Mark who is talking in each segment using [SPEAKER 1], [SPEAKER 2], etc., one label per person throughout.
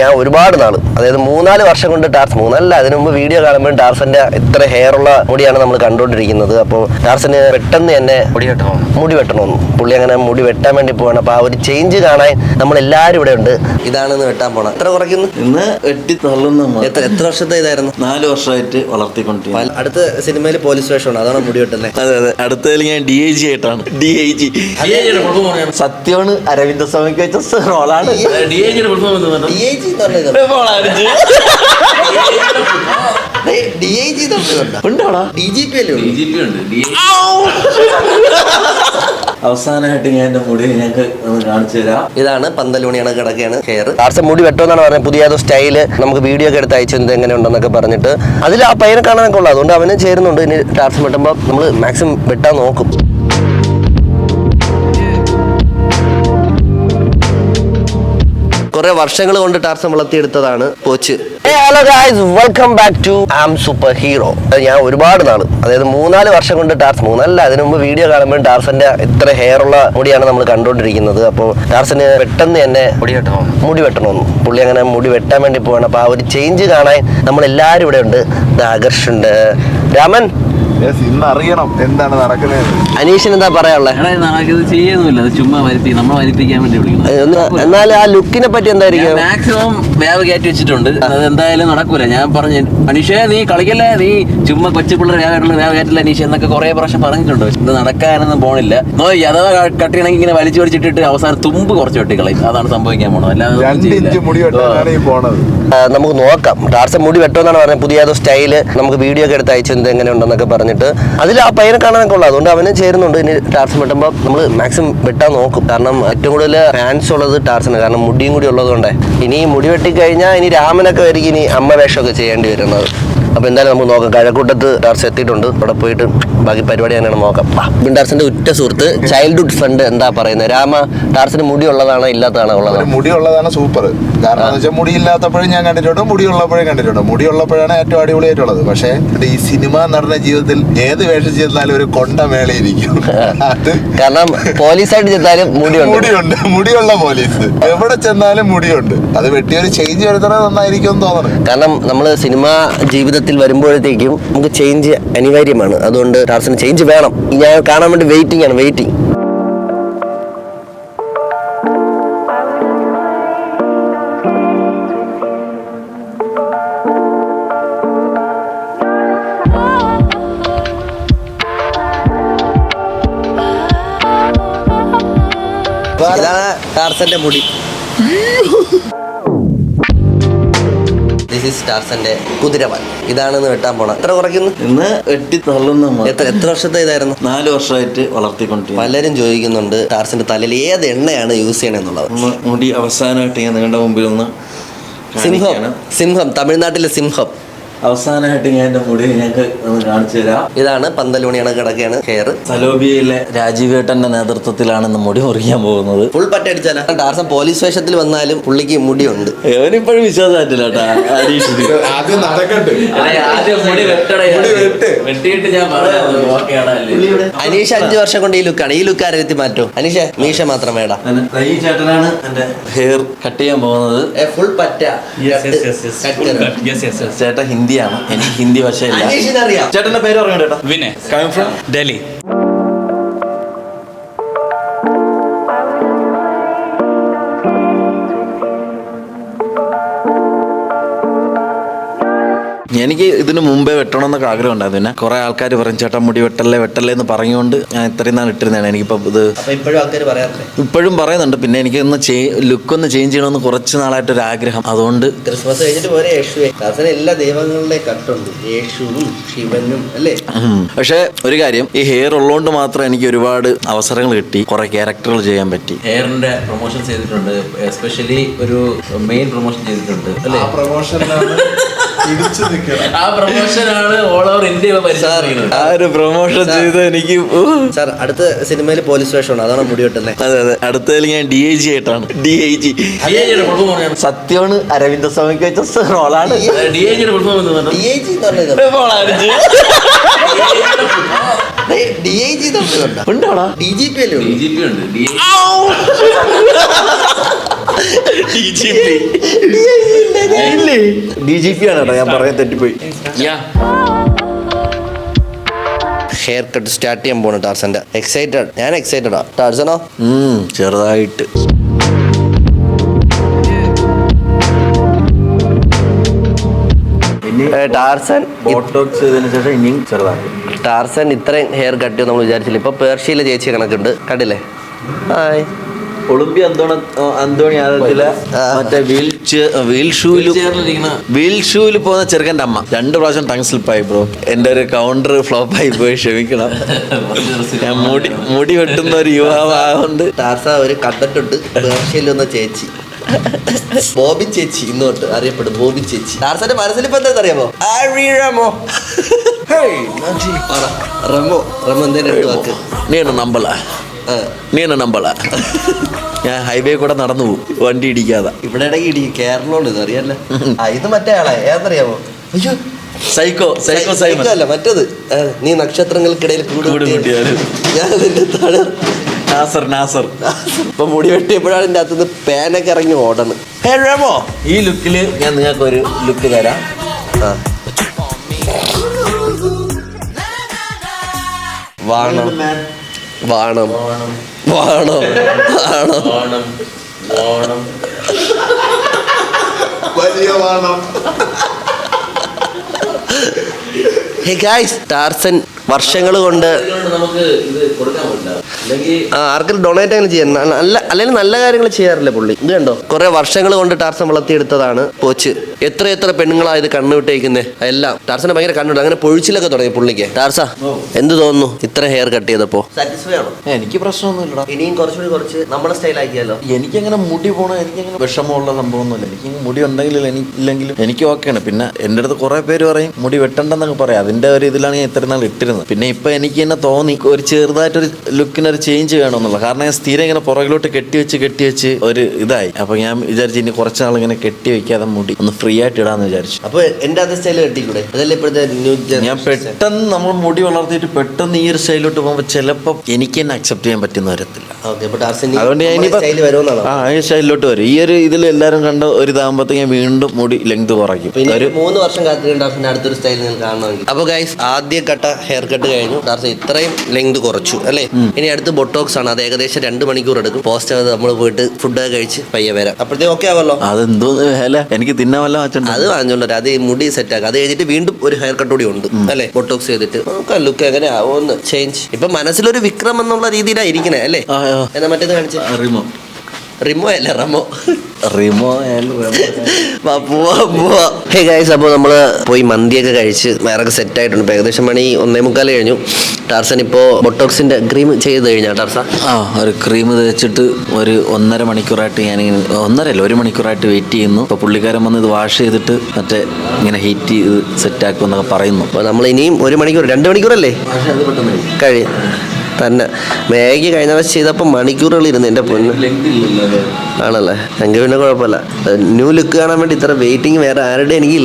[SPEAKER 1] ഞാൻ ഒരുപാട് നാൾ അതായത് മൂന്നാൽ വർഷം കൊണ്ട് ടാർസ് മൂന്നല്ല അതിനു മുമ്പ് വീഡിയോ കാണുമ്പോൾ ടാർസന്റെ ഇത്ര ഹെയർ ഉള്ള മുടിയാണ് നമ്മൾ കണ്ടുകൊണ്ടിരിക്കുന്നത്. അപ്പോൾ ടാർസന് പെട്ടെന്ന് തന്നെ
[SPEAKER 2] മുടി വെട്ടണം.
[SPEAKER 1] വെട്ടണമെന്ന്. പുള്ളി അങ്ങനെ മുടി വെട്ടാൻ വേണ്ടി പോവാണ്. അപ്പോൾ ആ ഒരു ചേഞ്ച് കാണാൻ നമ്മൾ എല്ലാവരും ഇവിടെ ഉണ്ട്. ഇതാണ് വെട്ടാൻ പോണം എത്ര കുറയ്ക്കുന്നു?
[SPEAKER 3] ഇന്ന് വെട്ടി തള്ളുന്ന
[SPEAKER 1] എത്ര എത്ര വർഷത്തെ ഇതായിരുന്നു?
[SPEAKER 3] നാല് വർഷമായിട്ട്
[SPEAKER 1] വളർത്തിക്കൊണ്ടിരിക്കും അടുത്ത സിനിമയിൽ പോലീസ് സ്റ്റേഷനാണ് അതാണ് മുടി വെട്ടുന്നത്
[SPEAKER 3] അതെ അതെ. അടുത്തതിൽ ഞാൻ ഡി ഐ ജി ആയിട്ടാണ്. ഡി ഐ ജി സത്യമാണ് അരവിന്ദ സ്വാമിക്ക് വെച്ച റോളാണ്
[SPEAKER 1] ഡി ഐ ജി എന്ന് ഡി ഐ ജി
[SPEAKER 3] ഉണ്ടോടാ?
[SPEAKER 1] ഡി ജി പി അല്ലേ ഉള്ളൂ?
[SPEAKER 3] അവസാനമായിട്ട് ഞാൻ എന്റെ മുടി ഞങ്ങൾക്ക് ഒന്ന് കാണിച്ചു തരാം.
[SPEAKER 1] ഇതാണ് പന്തലൂണിയാണ് കിടക്കുകയാണ് ഹെയർ ടാർസൻ മുടി വെട്ടോന്നാണ് പറഞ്ഞത്. പുതിയ ഏതോ സ്റ്റൈൽ നമുക്ക് വീഡിയോ ഒക്കെ എടുത്ത് അയച്ചു എങ്ങനെ ഉണ്ടെന്നൊക്കെ പറഞ്ഞിട്ട്. അതിൽ ആ പയ്യനെ കാണാനൊക്കെ ഉള്ളു. അതുകൊണ്ട് അവനും ചേരുന്നുണ്ട്. ഇനി ടാർസം വെട്ടുമ്പോൾ നമ്മൾ മാക്സിമം വെട്ടാൻ നോക്കും. കുറെ വർഷങ്ങൾ കൊണ്ട് ടാർസം വളർത്തിയെടുത്തതാണ് പോച്ച് hello guys welcome back to am super hero ഞാൻ ഒരുപാട് നാൾ അതായത് മൂന്നാൽ വർഷം കൊണ്ട് ടാർസ് മൂന്നല്ല അതിനു മുമ്പ് വീഡിയോ കാണുമ്പോൾ ടാർസന്റെ ഇത്ര ഹെയർ ഉള്ള മുടിയാണ് നമ്മൾ കണ്ടുകൊണ്ടിരിക്കുന്നത്. അപ്പോൾ ടാർസന് പെട്ടെന്ന് തന്നെ
[SPEAKER 2] മുടി വെട്ടണം
[SPEAKER 1] മുടി വെട്ടണമെന്ന്. പുള്ളി അങ്ങനെ മുടി വെട്ടാൻ വേണ്ടി പോവാണ്. അപ്പോൾ ആ ഒരു ചേഞ്ച് കാണാൻ നമ്മൾ എല്ലാവരും ഇവിടെ ഉണ്ട്. ആകർഷുണ്ട്. രാമൻ
[SPEAKER 4] ഇന്ന് അറിയണം എന്താണ് നടക്കുന്നത്.
[SPEAKER 1] അനീഷൻ എന്താ പറയാനുള്ളത്
[SPEAKER 5] എടാ നമുക്കിത് ചെയ്യുന്നില്ല അത് ചുമ്മാ വരുത്തി നമ്മൾ വരുത്തിക്കാൻ വേണ്ടി വിളിക്കുന്നത്
[SPEAKER 1] എന്നാൽ ആ ലുക്കിനെ പറ്റി എന്തായിരിക്കും?
[SPEAKER 5] മാക്സിമം വേവ് കയറ്റി വെച്ചിട്ടുണ്ട്. അത് എന്തായാലും നടക്കൂല. ഞാൻ പറഞ്ഞു അനീഷേ നീ കളിക്കല്ലേ? നീ ചുമ്മാ കൊച്ചു പിള്ളേർ വേഗമായിട്ടുള്ള വേവ് കയറ്റില്ല അനീഷ് എന്നൊക്കെ കുറെ പ്രാവശ്യം പറഞ്ഞിട്ടുണ്ട്. ഇത് നടക്കാനൊന്നും പോണില്ല. നോ അഥവാ കട്ടിയാണെങ്കിൽ ഇങ്ങനെ വലിച്ചു പിടിച്ചിട്ടിട്ട് അവസാനം തുമ്പ് കുറച്ച് വെട്ടിക്കളയും. അതാണ് സംഭവിക്കാൻ പോണത്. അല്ലാതെ
[SPEAKER 1] നമുക്ക് നോക്കാം. ടാർസൻ മുടി വെട്ടോന്നാണ് പറഞ്ഞത്. പുതിയ സ്റ്റൈൽ. നമുക്ക് വീഡിയോ ഒക്കെ എടുത്ത് അയച്ചു എങ്ങനെ ഉണ്ടെന്നൊക്കെ പറഞ്ഞിട്ട് അതിൽ ആ പയ്യനെ കാണാനൊക്കെ ഉള്ളു. അതുകൊണ്ട് അവനും ചേരുന്നുണ്ട്. ഇനി ടാർസൻ വെട്ടുമ്പോൾ നമ്മൾ മാക്സിമം വെട്ടാൻ നോക്കും. കാരണം ഏറ്റവും കൂടുതൽ ഫാൻസ് ഉള്ളത് ടാർസന് കാരണം മുടിയും കൂടി ഉള്ളതുകൊണ്ട്. ഇനി മുടി വെട്ടിക്കഴിഞ്ഞാൽ ഇനി രാമനൊക്കെ വരിക ഇനി അമ്മ വേഷമൊക്കെ ചെയ്യേണ്ടി വരുന്നത്. അപ്പോൾ എന്തായാലും നമുക്ക് നോക്കാം. കഴക്കൂട്ടത്ത് ഡാർസ് എത്തിയിട്ടുണ്ട്. അവിടെ പോയിട്ട് ബാക്കി പരിപാടി തന്നെയാണ് നോക്കാം. ബിൻ ടാർസിന്റെ ഉറ്റ സുഹൃത്ത് ചൈൽഡ്ഹുഡ് ഫണ്ട് എന്താ പറയുന്നത്? രാമ ടാർസിന് മുടി ഉള്ളതാണോ ഇല്ലാത്തതാണോ ഉള്ളത്?
[SPEAKER 4] മുടി ഉള്ളതാണ് സൂപ്പർ കാരണം എന്ന് വെച്ചാൽ മുടി ഇല്ലാത്തപ്പോഴും ഞാൻ കണ്ടിട്ടുണ്ട് മുടി ഉള്ളപ്പോഴും കണ്ടിട്ടുണ്ട്. മുടി ഉള്ളപ്പോഴാണ് ഏറ്റവും അടിപൊളിയായിട്ടുള്ളത്. പക്ഷേ ഈ സിനിമ നടന്ന ജീവിതത്തിൽ ഏത് വേഷം ചെയ്താലും ഒരു കൊണ്ട മേളയിരിക്കും. അത്
[SPEAKER 1] കാരണം പോലീസായിട്ട് ചെന്നാലും മുടിയുണ്ട്.
[SPEAKER 4] മുടിയുണ്ട്. മുടിയുള്ള പോലീസ്. എവിടെ ചെന്നാലും മുടിയുണ്ട്. അത് വെട്ടിയൊരു ചേഞ്ച് വരുത്തണേ നന്നായിരിക്കും തോന്നുന്നു
[SPEAKER 1] കാരണം നമ്മൾ സിനിമ ജീവിതത്തിൽ വരുമ്പോഴത്തേക്കും നമുക്ക് ചേഞ്ച് അനിവാര്യമാണ്. അതുകൊണ്ട് ടാർസിന് ചേഞ്ച് വേണം. ഞാൻ കാണാൻ വേണ്ടി വെയിറ്റിംഗ് ആണ് വെയിറ്റിംഗ് ടാർസന്റെ മുടി. ദിസ് സ്റ്റാർസിന്റെ കുതിരവൻ. ഇതാണെന്ന് വെട്ടാൻ പോണം. എത്ര കുറയ്ക്കുന്നു?
[SPEAKER 3] ഇന്ന് വെട്ടി തള്ളുന്ന മ-
[SPEAKER 1] എത്ര എത്ര വർഷത്തെ ഇതായിരുന്നു?
[SPEAKER 3] നാല് വർഷമായിട്ട് വളർത്തിക്കൊണ്ട്
[SPEAKER 1] പലരും ചോദിക്കുന്നുണ്ട് സ്റ്റാർസിന്റെ തലയിൽ ഏത് എണ്ണയാണ് യൂസ് ചെയ്യണമെന്നുള്ളത്
[SPEAKER 3] മുടി അവസാനമായിട്ട് ഞാൻ നിങ്ങളുടെ മുമ്പിൽ ഒന്ന്
[SPEAKER 1] സിംഹം.
[SPEAKER 3] കാണിക്കുകയാണ്.
[SPEAKER 1] സിംഹം. തമിഴ്നാട്ടിലെ സിംഹം.
[SPEAKER 3] അവസാനമായിട്ട് ഞാൻ എന്റെ മുടി ഞങ്ങൾക്ക് ഒന്ന് കാണിച്ചു തരാം.
[SPEAKER 1] ഇതാണ് പന്തലൂണിയാണ് കിടക്കുകയാണ് ഹെയർ
[SPEAKER 3] സലോബിയയിലെ രാജീവേട്ടന്റെ നേതൃത്വത്തിലാണ് ഇന്ന് മുടി മുറിക്കാൻ പോകുന്നത്.
[SPEAKER 1] ഫുൾ പറ്റടിച്ചാല ടാർസം പോലീസ് സ്റ്റേഷനിൽ വന്നാലും പുള്ളിക്ക് മുടിയുണ്ട്.
[SPEAKER 3] ഇവനിപ്പോഴും വിശ്വാസമായിട്ടില്ല കേട്ടാ.
[SPEAKER 4] ആദ്യം നടക്കട്ടെ
[SPEAKER 5] എടാ, ആദ്യം മുടി വെട്ടടേ.
[SPEAKER 4] മുടി വെട്ട്.
[SPEAKER 5] വെട്ടിയിട്ട് ഞാൻ പറയാം ഓക്കെ ആണല്ലേ
[SPEAKER 1] അനീഷ അഞ്ചു വർഷം കൊണ്ട് ഈ ലുക്കാണ് ഈ ലുക്ക് ആരെത്തി മാറ്റോ? അനീഷ മീശ മാത്രം
[SPEAKER 3] ഈ ചേട്ടനാണ് എന്റെ ഹെയർ കട്ട് ചെയ്യാൻ പോകുന്നത്.
[SPEAKER 1] ഫുൾ പറ്റ.
[SPEAKER 3] ചേട്ടൻ ഹിന്ദിയാണ്. എനിക്ക് ഹിന്ദി വശമില്ല
[SPEAKER 1] അനീഷിനറിയാം.
[SPEAKER 3] ചേട്ടന്റെ പേര് പറഞ്ഞു കേട്ടോ
[SPEAKER 6] വിനയ്.
[SPEAKER 3] Coming from
[SPEAKER 6] Delhi.
[SPEAKER 3] എനിക്ക് ഇതിന് മുമ്പേ വെട്ടണം എന്നൊക്കെ ആഗ്രഹം ഉണ്ടായിരുന്നു പിന്നെ കുറെ ആൾക്കാർ പറയും ചേട്ടൻ മുടി വെട്ടല്ലേ വെട്ടല്ലേ എന്ന് പറഞ്ഞുകൊണ്ട് ഞാൻ ഇത്രയും നാൾ ഇട്ടിരുന്നതാണ്. എനിക്കിപ്പോൾ ഇത്
[SPEAKER 1] ഇപ്പോഴും ആൾക്കാർ പറയാറില്ലേ
[SPEAKER 3] ഇപ്പോഴും പറയുന്നുണ്ട്. പിന്നെ എനിക്ക് ഒന്ന് ലുക്ക് ഒന്ന് ചേഞ്ച് ചെയ്യണമെന്ന് കുറച്ച് നാളായിട്ട് ഒരു ആഗ്രഹം. അതുകൊണ്ട്
[SPEAKER 1] ക്രിസ്മസ് കഴിഞ്ഞിട്ട് പോരെ യേശുവെ. എല്ലാ ദൈവങ്ങളുടെ കട്ടുണ്ട്. യേശുവും ശിവനും അല്ലേ?
[SPEAKER 3] പക്ഷേ ഒരു കാര്യം ഈ ഹെയർ ഉള്ളതുകൊണ്ട് മാത്രം എനിക്ക് ഒരുപാട് അവസരങ്ങൾ കിട്ടി. കുറെ ക്യാരക്ടറുകൾ ചെയ്യാൻ പറ്റി.
[SPEAKER 5] ഹെയറിന്റെ പ്രൊമോഷൻ ചെയ്തിട്ടുണ്ട്. എസ്പെഷ്യലി ഒരു മെയിൻ പ്രൊമോഷൻ ചെയ്തിട്ടുണ്ട്. അല്ലേ?
[SPEAKER 4] പ്രൊമോഷനിലാണ് നിൽക്കണം
[SPEAKER 5] ആ പ്രൊമോഷനാണ് ഓൾ ഓവർ ഇന്ത്യ
[SPEAKER 3] ആ ഒരു പ്രൊമോഷൻ ചെയ്ത് എനിക്ക്.
[SPEAKER 1] സാർ അടുത്ത സിനിമയിൽ പോലീസ് സ്റ്റേഷനാണ് അതാണ് മുടി വെട്ടുന്നത്
[SPEAKER 3] അതെ അതെ. അടുത്തതിൽ ഞാൻ ഡി ഐ ജി ആയിട്ടാണ്. ഡി ഐ ജി സത്യമാണ്. അരവിന്ദ സ്വാമിക്ക് വെച്ച റോളാണ്.
[SPEAKER 5] ഡി ഐ ജിയുടെ ഫുൾ ഫോം എന്ന് പറഞ്ഞു
[SPEAKER 1] D I G D I G
[SPEAKER 3] ഉണ്ടോടാ?
[SPEAKER 1] ഡി ജി പി അല്ലേ
[SPEAKER 5] ഡി ജി പി ഉണ്ട്. ഡി
[SPEAKER 3] ഡി ജി പി ആണ് കേട്ടോ ഞാൻ പറയാൻ തെറ്റിപ്പോയി.
[SPEAKER 1] ഹെയർ കട്ട് സ്റ്റാർട്ട് ചെയ്യാൻ പോണു ടാർസന്റെ. എക്സൈറ്റഡ് ഞാൻ എക്സൈറ്റഡാ ടാർസനോ?
[SPEAKER 3] ചെറുതായിട്ട്.
[SPEAKER 1] ടാർസൻ
[SPEAKER 3] ബോട്ടോക്സ് ചെയ്തതിനു ശേഷം ഇനിയും ചെറുതായിട്ട്
[SPEAKER 1] ടാർസൻ ഇത്രയും ഹെയർ കട്ട് നമ്മൾ വിചാരിച്ചില്ല. ഇപ്പൊ പേർഷ്യയിലെ ചേച്ചി കണക്കുണ്ട്. കണ്ടില്ലേ? ഹായ്
[SPEAKER 3] ഒളിമ്പ്യ അന്തോണ അന്തോണി ആദത്തിലെ മറ്റേ വീൽ വീൽ
[SPEAKER 5] ഷൂയിൽ
[SPEAKER 3] വീൽ ഷൂയിൽ പോകുന്ന ചെറുക്കന്റെ അമ്മ. രണ്ട് പ്രാവശ്യം ടങ് സ്ലിപ്പായി ബ്രോ. എന്റെ ഒരു കൗണ്ടർ ഫ്ലോപ്പായി പോയി ക്ഷമിക്കണം. ഞാൻ മുടി മുടി വെട്ടുന്ന ഒരു യുവാവായതുകൊണ്ട്
[SPEAKER 1] ടാസ ഒരു കണ്ടിട്ടുണ്ട് പേർഷ്യയിൽ വന്ന ചേച്ചി. ബോബി ചേച്ചി ഇന്നോട്ട് അറിയപ്പെടും ബോബി ചേച്ചി. ടാർസാന്റെ മനസ്സിൽ ഇപ്പൊ എന്താ അറിയാമോ? റമോ. റമോ റമോ എന്തേലും വാക്ക്.
[SPEAKER 3] നീ നമ്പല. നീ എന്നെ നമ്പള ഞാൻ ഹൈവേ കൂടെ നടന്നു പോകും. വണ്ടി ഇടിക്കാതെ.
[SPEAKER 1] ഇവിടെ ഇടയ്ക്ക് ഇടി കേരളമുണ്ട് ഇത് അറിയാലോ. ഇത് മറ്റേ ആളെ ഏതറിയാമോ അയ്യോ.
[SPEAKER 3] സൈക്കോ സൈക്കോ സൈക്കോ
[SPEAKER 1] അല്ല മറ്റത്. നീ നക്ഷത്രങ്ങൾക്കിടയിൽ കൂട്
[SPEAKER 3] കൂട്
[SPEAKER 1] കൂട്ടിയാൽ
[SPEAKER 3] കൂട്ടിയാൽ
[SPEAKER 1] ഞാൻ നിന്റെ താഴെ
[SPEAKER 3] നാസർ നാസർ.
[SPEAKER 1] ഇപ്പൊ മുടി വെട്ടിയപ്പോഴാണ് ഇതിന്റെ അകത്തുനിന്ന് പേനൊക്കെ ഇറങ്ങി ഓടണ്.
[SPEAKER 3] ഹേ റമോ. ഈ ലുക്കിൽ ഞാൻ നിങ്ങൾക്ക് ഒരു ലുക്ക് തരാം.
[SPEAKER 1] ആ. വാണം. വാണം. വാണം. വാണം.
[SPEAKER 4] വലിയ വാണം.
[SPEAKER 1] ഹേ ഗായ്സ് ടാർസൻ വർഷങ്ങൾ കൊണ്ട്
[SPEAKER 5] നമുക്ക് ഇത് കൊടുക്കാൻ പറ്റില്ല.
[SPEAKER 1] ആർക്കും ഡൊണേറ്റ് അങ്ങനെ ചെയ്യാൻ നല്ല അല്ലെങ്കിൽ നല്ല കാര്യങ്ങൾ ചെയ്യാറില്ല പുള്ളി? ഇത് കണ്ടോ? കുറെ വർഷങ്ങൾ കൊണ്ട് ടാർസൻ വളർത്തിയെടുത്തതാണ് പോച്ച്. എത്ര എത്ര പെണ്ണുങ്ങളാ ഇത് കണ്ണുവിട്ടേക്കുന്നേ എല്ലാം. ടാർസന് ഭയങ്കര കണ്ണുണ്ട്. അങ്ങനെ പൊഴിച്ചിലൊക്കെ തുടങ്ങി പുള്ളിക്ക്. ടാർസ എന്ത് തോന്നുന്നു? ഇത്ര ഹെയർ കട്ട് ചെയ്തപ്പോ? സാറ്റിസ്ഫൈ ആണോ?
[SPEAKER 3] എനിക്ക് പ്രശ്നമൊന്നുമില്ല
[SPEAKER 1] ഇനിയും കുറച്ചുകൂടി കുറച്ച് നമ്മുടെ സ്റ്റൈൽ ആക്കിയാലോ?
[SPEAKER 3] എനിക്കങ്ങനെ മുടി പോണോ എനിക്ക് അങ്ങനെ വിഷമമുള്ള സംഭവമൊന്നുമില്ല. എനിക്ക് മുടി ഉണ്ടെങ്കിലും ഇല്ലെങ്കിലും എനിക്ക് ഓക്കെയാണ് പിന്നെ എന്റെ അടുത്ത് കുറേ പേര് പറയും മുടി വെട്ടണ്ടെന്നൊക്കെ പറയാം. അതിന്റെ ഒരു ഇതിലാണ് ഞാൻ ഇത്ര നാൾ ഇട്ടിരുന്നത്. പിന്നെ ഇപ്പൊ എനിക്ക് തന്നെ തോന്നി ഒരു ചെറുതായിട്ടൊരു ലുക്കിനൊരു ചേഞ്ച് വേണമെന്നുള്ളത് കാരണം ഞാൻ സ്ഥിരം ഇങ്ങനെ പുറകിലോട്ട് കെട്ടിവെച്ച് കെട്ടിവെച്ച് കെട്ടി വെച്ച് ഒരു ഇതായി. അപ്പോൾ ഞാൻ വിചാരിച്ചു ഇനി കുറച്ച് നാൾ ഇങ്ങനെ കെട്ടി വെക്കാതെ മുടി ഒന്ന് ഫ്രീ ആയിട്ട് ഇടാന്ന് വിചാരിച്ചു.
[SPEAKER 1] അപ്പൊ എന്റെ അതേ സ്റ്റൈൽ കെട്ടിക്കൂടെ? അതല്ലേ ഇപ്പോഴത്തെ ന്യൂ
[SPEAKER 3] ഞാൻ പെട്ടെന്ന് നമ്മൾ മുടി വളർത്തിയിട്ട് പെട്ടെന്ന് ഈ ഒരു സ്റ്റൈലിലോട്ട് പോകുമ്പോൾ ചിലപ്പോൾ എനിക്ക് തന്നെ അക്സെപ്റ്റ് ചെയ്യാൻ പറ്റുന്ന വരത്തില്ല. അതുകൊണ്ട് ഞാൻ ഇനിയിപ്പോ
[SPEAKER 1] സ്റ്റൈൽ വരുമെന്നാണോ?
[SPEAKER 3] ആ ഈ സ്റ്റൈലിലോട്ട് വരും. ഈ ഒരു ഇതിൽ എല്ലാവരും കണ്ട ഒരു ഇതാകുമ്പോഴത്തേക്ക് ഞാൻ വീണ്ടും മുടി ലെങ്ത് കുറയ്ക്കും. ഒരു
[SPEAKER 1] മൂന്ന് വർഷം കാത്തിരിക്കും അടുത്തൊരു സ്റ്റൈൽ നിങ്ങൾ കാണണമെങ്കിൽ. അപ്പൊ ഗൈസ് ആദ്യ കട്ട ഹെയർ കട്ട് കഴിഞ്ഞു ഇത്രയും ലെങ്ത് കുറച്ചു അല്ലേ? ഇനി അടുത്ത് ബൊട്ടോക്സ് ആണ്. അത് ഏകദേശം രണ്ട് മണിക്കൂർ എടുക്കും. പോസ്റ്റ് ചെയ്ത് നമ്മൾ പോയിട്ട് ഫുഡ് കഴിച്ച് പയ്യെ വരാം. അപ്പോഴത്തേക്ക് ഓക്കെ ആവല്ലോ?
[SPEAKER 3] അതെന്തോ എന്തോ എനിക്ക് തിന്നാൻ വല്ല വെച്ചിട്ടുണ്ട്
[SPEAKER 1] അത് വാങ്ങിച്ചോണ്ട് അത് ഈ മുടി സെറ്റ് ആക്കാം. അത് കഴിഞ്ഞിട്ട് വീണ്ടും ഒരു ഹെയർ കട്ട് കൂടി ഉണ്ട്. അല്ലേ? ബൊട്ടോക്സ് ചെയ്തിട്ട്. നമുക്ക് ലുക്ക് എങ്ങനെ ആവുമെന്ന്. ചേഞ്ച് ഇപ്പൊ മനസ്സിലൊരു വിക്രം എന്നുള്ള രീതിയിലാണ് ഇരിക്കണേ അല്ലേ. എന്നാ മറ്റേത് കാണിച്ചു?
[SPEAKER 3] റിമോ.
[SPEAKER 1] റിമോ അല്ല റമോ.
[SPEAKER 3] റിമോ.
[SPEAKER 1] ഹേ ഗൈസ് അപ്പോൾ നമ്മൾ പോയി മന്തിയൊക്കെ കഴിച്ച് വേറൊക്കെ സെറ്റ് ആയിട്ടുണ്ട് ഇപ്പോൾ ഏകദേശം മണി ഒന്നേ മുക്കാൽ കഴിഞ്ഞു. ടാർസൻ ഇപ്പോൾ ബൊട്ടോക്സിന്റെ ക്രീം ചെയ്ത് കഴിഞ്ഞാ ടാർസ?
[SPEAKER 3] ആ ഒരു ക്രീം തേച്ചിട്ട് ഒരു ഒന്നര മണിക്കൂറായിട്ട് ഞാൻ ഒന്നര അല്ല ഒരു മണിക്കൂറായിട്ട് വെയിറ്റ് ചെയ്യുന്നു. അപ്പോൾ പുള്ളിക്കാരൻ വന്ന് ഇത് വാഷ് ചെയ്തിട്ട് മറ്റേ ഇങ്ങനെ ഹീറ്റ് ചെയ്ത് സെറ്റ് ആക്കും എന്നൊക്കെ പറയുന്നു.
[SPEAKER 1] അപ്പോൾ നമ്മൾ ഇനിയും ഒരു മണിക്കൂർ രണ്ട് മണിക്കൂറല്ലേ? കഴിയും. തന്നെ. മേഘി കഴിഞ്ഞ പ്രാവശ്യം ചെയ്തപ്പോൾ മണിക്കൂറുകൾ ഇരുന്ന് എന്റെ പൊന്ന്. ആണല്ലേ? എങ്കിൽ പിന്നെ കുഴപ്പമില്ല. ന്യൂ ലുക്ക് കാണാൻ വേണ്ടി ഇത്ര വെയിറ്റിംഗ് വേറെ ആരുടെ എനിക്ക്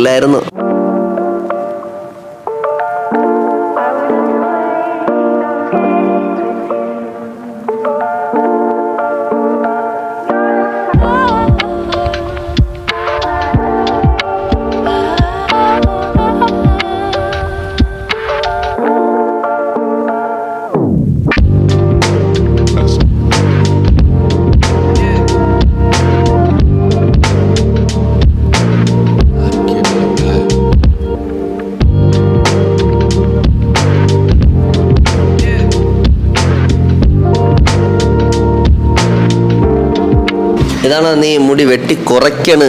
[SPEAKER 1] ഇതാണ് നീ മുടി വെട്ടി കുറയ്ക്കണ്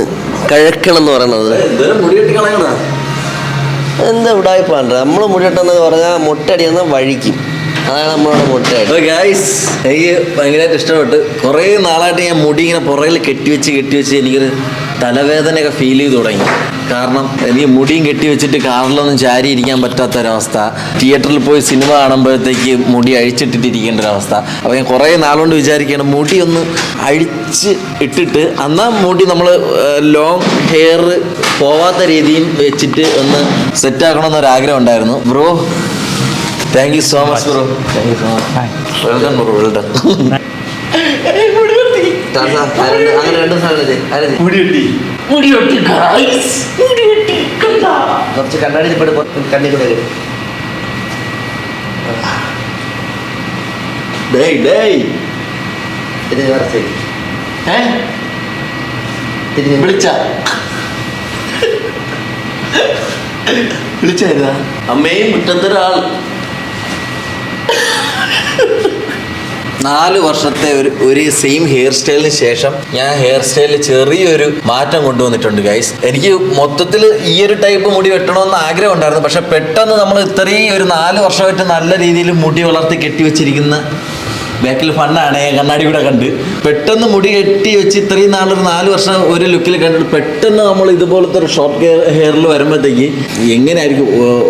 [SPEAKER 1] കഴക്കണം എന്ന് പറയുന്നത്
[SPEAKER 3] മുടി
[SPEAKER 1] എന്താ ഉടായ്പാണ്ട് നമ്മൾ മുടിയിട്ടെന്നൊക്കെ പറഞ്ഞാൽ മുട്ടടിയെന്ന വഴിക്കും. അതാണ് നമ്മളോട് ഓ
[SPEAKER 3] ഗായ്സ് എനിക്ക് ഭയങ്കരമായിട്ട് ഇഷ്ടപ്പെട്ട് കുറേ നാളായിട്ട് ഞാൻ മുടി ഇങ്ങനെ പുറകിൽ കെട്ടിവെച്ച് കെട്ടിവെച്ച് എനിക്കൊരു തലവേദനയൊക്കെ ഫീൽ ചെയ്ത് തുടങ്ങി. കാരണം എനിക്ക് മുടിയും കെട്ടി വെച്ചിട്ട് കാറിലൊന്നും ചാരി ഇരിക്കാൻ പറ്റാത്തൊരവസ്ഥ. തിയേറ്ററിൽ പോയി സിനിമ കാണുമ്പോഴത്തേക്ക് മുടി അഴിച്ചിട്ടിട്ടിരിക്കേണ്ട ഒരവസ്ഥ അപ്പോൾ ഞാൻ കുറേ നാളുകൊണ്ട് വിചാരിക്കുകയാണ് മുടി ഒന്ന് അഴിച്ച് ഇട്ടിട്ട് എന്നാൽ മുടി നമ്മൾ ലോങ് ഹെയർ പോവാത്ത രീതിയിൽ വെച്ചിട്ട് ഒന്ന് സെറ്റ് ആക്കണമെന്നൊരാഗ്രഹം ഉണ്ടായിരുന്നു. Bro thank you so much bro. Thank you so much well done bro
[SPEAKER 1] ടാർസ അങ്ങനെ രണ്ട് സാധനം? കുറച്ച് കണ്ണാടി പെടുമ്പോ കണ്ണി കൂടെ വരും.
[SPEAKER 3] ഡേയ് ഡേയ്.
[SPEAKER 1] ഇത് വേറെ side.
[SPEAKER 3] ഏ?
[SPEAKER 1] തിരിഞ്ഞ്
[SPEAKER 3] വിളിച്ച. വിളിച്ചായിരുന്നാ അമ്മയും മുറ്റത്തൊരാൾ. നാല് വർഷത്തെ ഒരു ഒരു സെയിം ഹെയർ സ്റ്റൈലിന് ശേഷം ഞാൻ ഹെയർ സ്റ്റൈലിൽ ചെറിയൊരു മാറ്റം കൊണ്ടുവന്നിട്ടുണ്ട് ഗൈസ് എനിക്ക് മൊത്തത്തിൽ ഈ ഒരു ടൈപ്പ് മുടി വെട്ടണമെന്ന് ആഗ്രഹം ഉണ്ടായിരുന്നു. പക്ഷെ പെട്ടെന്ന് നമ്മൾ ഇത്രയും ഒരു നാല് വർഷമായിട്ട് നല്ല രീതിയിൽ മുടി വളർത്തി കെട്ടിവെച്ചിരിക്കുന്ന ബാക്കിൽ ഫണ്ണാണ് കണ്ണാടി കൂടെ കണ്ട്. പെട്ടെന്ന് മുടി കെട്ടി വെച്ച് ഇത്രയും നാളൊരു നാല് വർഷം ഒരു ലുക്കിൽ കണ്ടിട്ട് പെട്ടെന്ന് നമ്മൾ ഇതുപോലത്തെ ഒരു ഷോർട്ട് ഹെയർ ഹെയറിൽ വരുമ്പോഴത്തേക്ക് എങ്ങനെയായിരിക്കും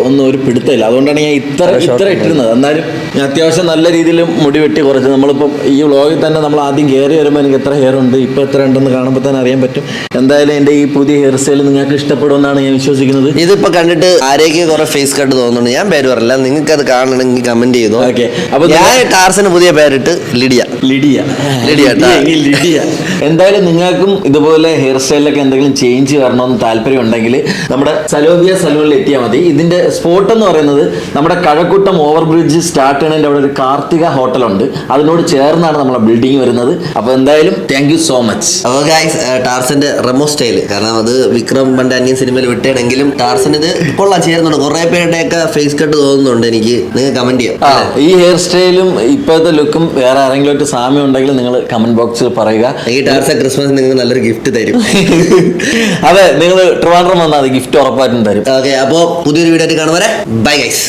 [SPEAKER 3] ഒന്നും ഒരു പിടുത്തമില്ല. അതുകൊണ്ടാണ് ഞാൻ ഇത്ര ഇത്ര ഇട്ടിരുന്നത്. എന്നാലും ഞാൻ അത്യാവശ്യം നല്ല രീതിയിൽ മുടി വെട്ടി കുറച്ച്. നമ്മളിപ്പം ഈ വ്ളോഗിൽ തന്നെ നമ്മൾ ആദ്യം കയറി വരുമ്പോൾ എനിക്ക് എത്ര ഹെയർ ഉണ്ട് ഇപ്പോൾ എത്ര ഉണ്ടെന്ന് കാണുമ്പോൾ തന്നെ അറിയാൻ പറ്റും. എന്തായാലും എന്റെ ഈ പുതിയ ഹെയർ സ്റ്റൈൽ നിങ്ങൾക്ക് ഇഷ്ടപ്പെടുമെന്നാണ് ഞാൻ വിശ്വസിക്കുന്നത്.
[SPEAKER 1] ഇതിപ്പോൾ കണ്ടിട്ട് ആരേക്ക് കുറേ ഫേസ് കട്ട് തോന്നുന്നുണ്ട്. ഞാൻ പേര് പറയില്ല. നിങ്ങൾക്ക് അത് കാണണമെങ്കിൽ കമന്റ് ചെയ്തു.
[SPEAKER 3] ഓക്കെ. അപ്പോൾ
[SPEAKER 1] ഞാൻ ടാർസിന് പുതിയ പേരിട്ട് ലിഡിയ.
[SPEAKER 3] ലിഡിയ.
[SPEAKER 1] ലിഡിയ
[SPEAKER 3] ലിഡിയ എന്തായാലും നിങ്ങൾക്കും ഇതുപോലെ ഹെയർ സ്റ്റൈലിലൊക്കെ എന്തെങ്കിലും ചേഞ്ച് വരണമെന്ന് താല്പര്യം ഉണ്ടെങ്കിൽ നമ്മുടെ സലോബിയ സലൂണിൽ എത്തിയാൽ മതി. ഇതിന്റെ സ്പോട്ട് എന്ന് പറയുന്നത് നമ്മുടെ കഴക്കൂട്ടം ഓവർ ബ്രിഡ്ജ് സ്റ്റാർട്ട് ചെയ്യണതിന്റെ അവിടെ ഒരു കാർത്തിക ഹോട്ടലുണ്ട്. അതിനോട് ചേർന്നാണ് നമ്മളെ ബിൽഡിംഗ് വരുന്നത്. അപ്പോൾ എന്തായാലും താങ്ക് യു സോ മച്ച്
[SPEAKER 1] അപ്പോൾ ഗായ്സ് ടാർസിന്റെ റെമോ സ്റ്റൈൽ കാരണം അത് വിക്രം പണ്ട് അന്യൻ സിനിമയിൽ വിട്ടേണെങ്കിലും ടാർസൻ ഇത് കൊള്ളാം ചേരുന്നുണ്ട്. കുറേ പേരുടെയൊക്കെ ഫേസ് കട്ട് തോന്നുന്നുണ്ട് എനിക്ക്. നിങ്ങൾ കമന്റ് ചെയ്യാം
[SPEAKER 3] ആ ഈ ഹെയർ സ്റ്റൈലും ഇപ്പോഴത്തെ ലുക്കും വേറെ ആരെങ്കിലും ഒരു സാമ്യം ഉണ്ടെങ്കിൽ നിങ്ങൾ കമന്റ് ബോക്സിൽ പറയുക.
[SPEAKER 1] ഈ ടാർസൻ ക്രിസ്മസ് നിങ്ങൾ നല്ലൊരു ഗിഫ്റ്റ് തരും.
[SPEAKER 3] അതെ നിങ്ങൾ ട്രിവാൻഡ്രം വന്നാൽ ഗിഫ്റ്റ് ഉറപ്പായിട്ടും തരും.
[SPEAKER 1] ഓക്കെ അപ്പോൾ പുതിയൊരു വീഡിയോ കാണുവരെ ബൈ ഗൈസ്